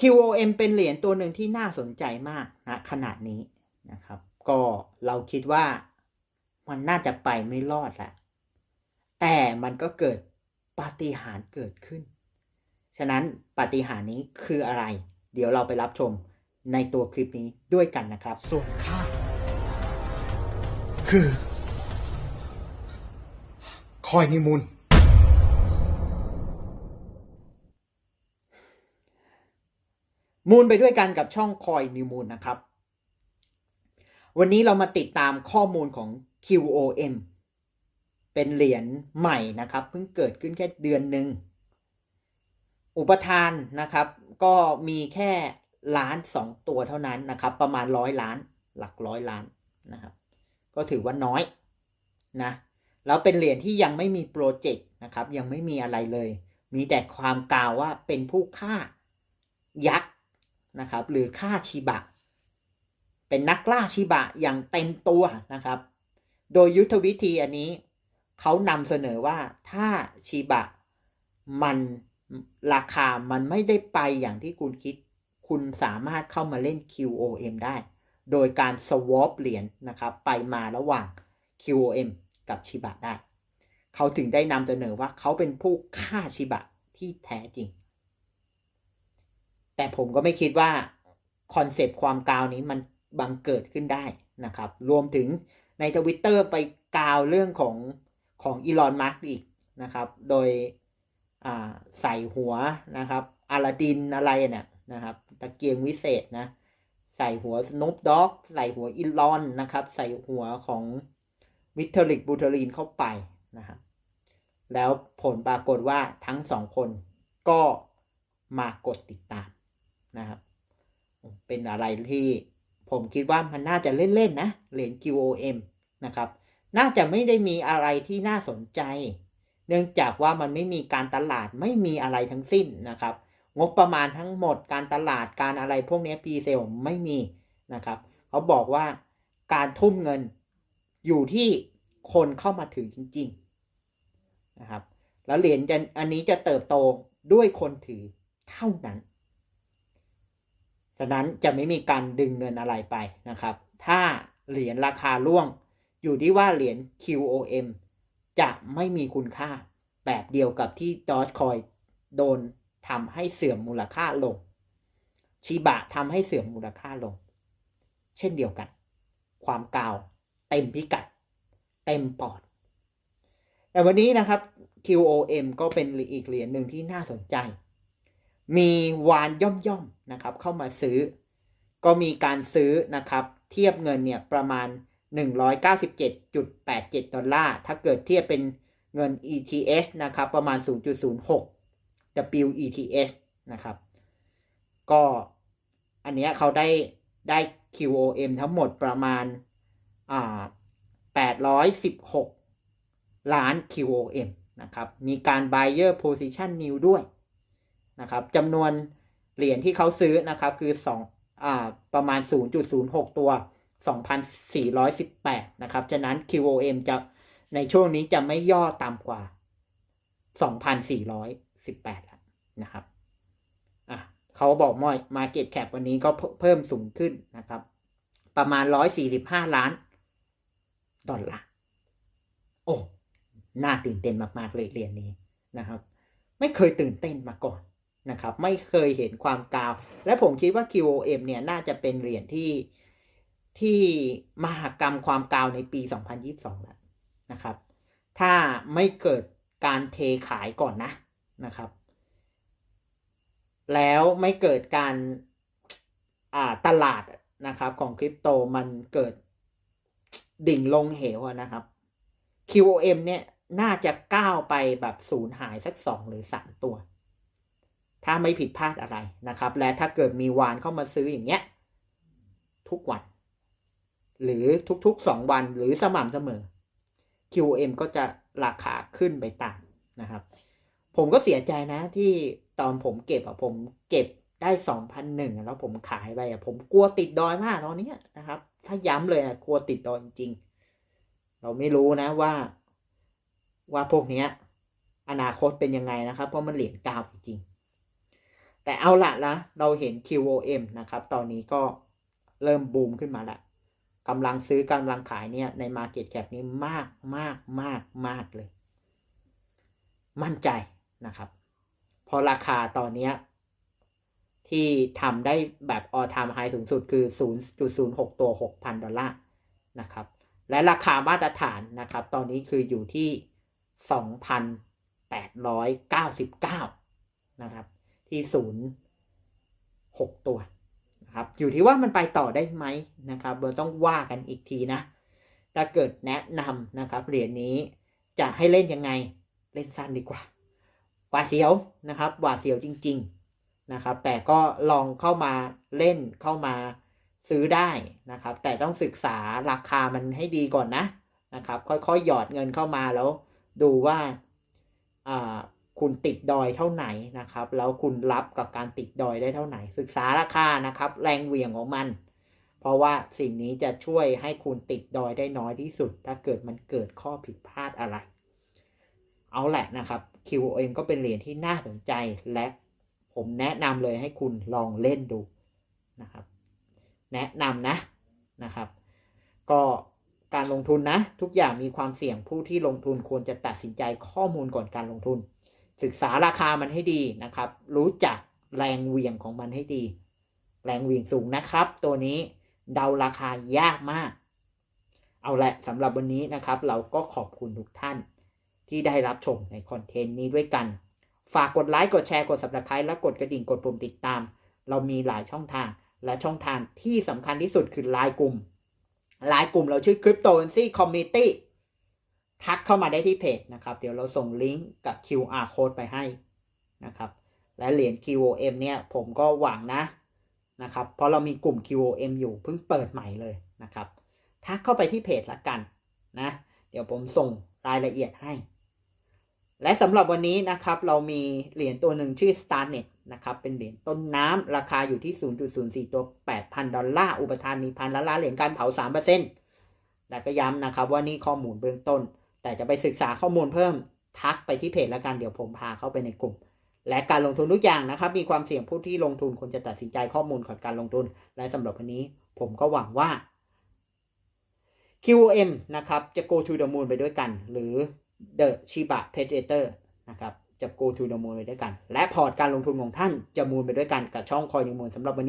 QOM เป็นเหรียญตัวหนึ่งที่น่าสนใจมากนะขนาดนี้นะครับ ก็เราคิดว่ามันน่าจะไปไม่รอดแหละแต่มันก็เกิดปาฏิหาริย์เกิดขึ้น ฉะนั้นปาฏิหาริย์นี้คืออะไร เดี๋ยวเราไปรับชมในตัวคลิปนี้ด้วยกันนะครับ ส่วนข้าคือ คอยนิมูล มูลไปด้วยกันกับช่องคอยนิวมูลนะครับ วันนี้เรามาติดตามข้อมูลของ QOM เป็นเหรียญใหม่นะครับ เพิ่งเกิดขึ้นแค่เดือนหนึ่ง อุปทานนะครับ ก็มีแค่ล้านสองตัวเท่านั้นนะครับ ประมาณร้อยล้าน หลักร้อยล้านนะครับ ก็ถือว่าน้อยนะแล้วเป็นเหรียญที่ยังไม่มีโปรเจกต์นะครับ ยังไม่มีอะไรเลย มีแต่ความกล่าวว่าเป็นผู้ฆ่ายักษ์ นะครับ หรือฆ่าชิบะ เป็นนักล่าชิบะอย่างเต็มตัวนะครับ โดยยุทธวิธีอันนี้เขานำเสนอว่าถ้าชิบะมันราคามันไม่ได้ไปอย่างที่คุณคิด คุณสามารถเข้ามาเล่น QOM ได้ โดยการ swap เหรียญนะครับ ไปมาระหว่าง QOM กับชิบะได้ เขาถึงได้นำเสนอว่าเขาเป็นผู้ฆ่าชิบะที่แท้จริง แต่ผมก็ไม่คิดว่าคอนเซปต์ความกาวนี้มันบังเกิดขึ้นได้นะครับ รวมถึงในทวิตเตอร์ไปกาวเรื่องของของอีลอนมาร์กอีกนะครับ โดยใส่หัวนะครับอาลาดินอะไรเนี่ยนะครับ ตะเกียงวิเศษนะ ใส่หัวสโนปด็อกใส่หัวอีลอนนะครับ ใส่หัวของวิทเทอริกบูเทอรีนเข้าไปนะครับแล้วผลปรากฏว่าทั้งสองคนก็มากดติดตาม นะครับ เป็นอะไรที่ผมคิดว่ามันน่าจะเล่น ๆ นะ เหรียญ QOM นะครับ น่าจะไม่ได้มีอะไรที่น่าสนใจ เนื่องจากว่ามันไม่มีการตลาดไม่มีอะไรทั้งสิ้นนะครับ งบประมาณทั้งหมดการตลาดการอะไรพวกนี้พีเซลไม่มีนะครับ เขาบอกว่าการทุ่มเงินอยู่ที่คนเข้ามาถือจริง ๆ นะครับ แล้วเหรียญจะอันนี้จะเติบโตด้วยคนถือเท่านั้น ฉะนั้นจะไม่มีการดึงเงินอะไรไปนะครับ ถ้าเหรียญราคาร่วง อยู่ที่ว่าเหรียญ QOM จะไม่มีคุณค่าแบบเดียวกับที่ Dogecoin โดนทำให้เสื่อมมูลค่าลง ชิบะทำให้เสื่อมมูลค่าลง เช่นเดียวกัน ความกาวเต็มพิกัด เต็มปอด แต่วันนี้นะครับ QOM ก็เป็นอีกเหรียญหนึ่งที่น่าสนใจ มีวานย่อมๆนนะครับ เข้ามาซื้อ ก็มีการซื้อนะครับ เทียบเงินเนี่ยประมาณ 197.87 ดอลลาร์ ถ้าเกิดเทียบเป็นเงิน ETH นะครับ ประมาณ 0.06 WETH นะครับ ก็อันเนี้ยเขาได้ได้ QOM ทั้งหมดประมาณอ่า816 ล้าน QOM นะครับ มีการ buyer position new ด้วย นะครับจำนวนเหรียญที่เขาซื้อนะครับคือ2อ่าประมาณ 0.06 ตัว 2,418 นะครับ ฉะนั้น QOM จะในช่วงนี้จะไม่ย่อต่ำกว่า 2,418แล้วนะครับอะเขาบอกมอย Market Cap วันนี้ก็เพิ่มสูงขึ้นนะครับ ประมาณ 145 ล้านดอลลาร์โอ้ น่าตื่นเต้นมาก ๆ เลยเหรียญนี้นะครับ ไม่เคยตื่นเต้นมาก่อน นะครับ ไม่เคยเห็นความกาว และผมคิดว่า QOM เนี่ยน่าจะเป็นเหรียญที่ที่มหากรรมความกาวในปี 2022 แล้วนะครับ ถ้าไม่เกิดการเทขายก่อนนะนะครับ แล้วไม่เกิดการตลาดนะครับของคริปโตมันเกิดดิ่งลงเหวนะครับ QOM เนี่ยน่าจะก้าวไปแบบศูนย์หายสักสองหรือสามตัว ถ้าไม่ผิดพลาดอะไรนะครับ และถ้าเกิดมีวานเข้ามาซื้ออย่างเงี้ยทุกวัน หรือทุกๆสองวันหรือสม่ำเสมอ QOM ก็จะราคาขึ้นไปตามนะครับ ผมก็เสียใจนะที่ตอนผมเก็บอะผมเก็บได้สองพันหนึ่งแล้วผมขายไปอะผมกลัวติดดอยมากตอนนี้นะครับ ถ้าย้ำเลยอะกลัวติดดอยจริงๆเราไม่รู้นะว่า ว่าพวกเนี้ย อนาคตเป็นยังไงนะครับ เพราะมันเหรียญกาวจริง แต่เอาละนะเราเห็น QOM นะครับ ตอนนี้ก็เริ่มบูมขึ้นมาละกำลังซื้อกำลังขายเนี่ยใน Market Cap นี้มากมากมากมากเลย มั่นใจนะครับพราะราคาตอนนี้ที่ทำได้แบบ all time high สูงสุดคือ 0.06 ตัว 6,000 ดอลลาร์นะครับ และราคามาตรฐานนะครับ ตอนนี้คืออยู่ที่ 2,899 นะครับ ที่ศูนย์หกตัวนะครับอยู่ที่ว่ามันไปต่อได้ไหมนะครับเราต้องว่ากันอีกทีนะ ถ้าเกิดแนะนำนะครับเหรียญนี้จะให้เล่นยังไงเล่นสั้นดีกว่าหวาเสียวนะครับหวาเสียวจริง ๆนะครับ แต่ก็ลองเข้ามาเล่นเข้ามาซื้อได้นะครับ แต่ต้องศึกษาราคามันให้ดีก่อนนะนะครับ ค่อยๆหยอดเงินเข้ามาแล้วดูว่าอ่า คุณติดดอยเท่าไหนนะครับ แล้วคุณรับกับการติดดอยได้เท่าไหน ศึกษาราคานะครับ แรงเหวี่ยงของมัน เพราะว่าสิ่งนี้จะช่วยให้คุณติดดอยได้น้อยที่สุด ถ้าเกิดมันเกิดข้อผิดพลาดอะไร เอาแหละนะครับ QOM ก็เป็นเหรียญที่น่าสนใจและผมแนะนำเลยให้คุณลองเล่นดูนะครับ แนะนำนะนะครับ ก็การลงทุนนะ ทุกอย่างมีความเสี่ยงผู้ที่ลงทุนควรจะตัดสินใจข้อมูลก่อนการลงทุน ศึกษาราคามันให้ดีนะครับ รู้จักแรงเวียงของมันให้ดี แรงเวียงสูงนะครับ ตัวนี้เดาราคายากมาก เอาละสำหรับวันนี้นะครับ เราก็ขอบคุณทุกท่านที่ได้รับชมในคอนเทนต์นี้ด้วยกัน ฝากกดไลค์ กดแชร์ กด subscribe และกดกระดิ่ง กดปุ่มติดตาม เรามีหลายช่องทาง และช่องทางที่สำคัญที่สุดคือไลน์กลุ่มไลน์กลุ่มเราชื่อ Cryptocurrency Community ทักเข้ามาได้ที่เพจนะครับ เดี๋ยวเราส่งลิงก์กับ QR code ไปให้นะครับ และเหรียญ QOM เนี่ยผมก็หวังนะนะครับ เพราะเรามีกลุ่ม QOM อยู่เพิ่งเปิดใหม่เลยนะครับ ทักเข้าไปที่เพจละกันนะ เดี๋ยวผมส่งรายละเอียดให้ และสำหรับวันนี้นะครับ เรามีเหรียญตัวหนึ่งชื่อ Starnet นะครับ เป็นเหรียญต้นน้ำราคาอยู่ที่ 0.04 ตัว 8,000 ดอลลาร์ อุปทานมีพันล้านล้านเหรียญการเผา 3%แต่ก็ย้ำนะครับว่านี่ข้อมูลเบื้องต้น แต่จะไปศึกษาข้อมูลเพิ่มทักไปที่เพจแล้วกันเดี๋ยวผมพาเข้าไปในกลุ่ม และการลงทุนทุกอย่างนะครับ มีความเสี่ยงผู้ที่ลงทุนควรจะตัดสินใจข้อมูลก่อนการลงทุน และสำหรับวันนี้ผมก็หวังว่า QOM นะครับจะ go to the moon ไปด้วยกัน หรือ The Shiba Predator นะครับจะ go to the moon ไปด้วยกัน และพอร์ตการลงทุนของท่านจะมูลไปด้วยกันกับช่องคอยนิมูลสำหรับวันนี้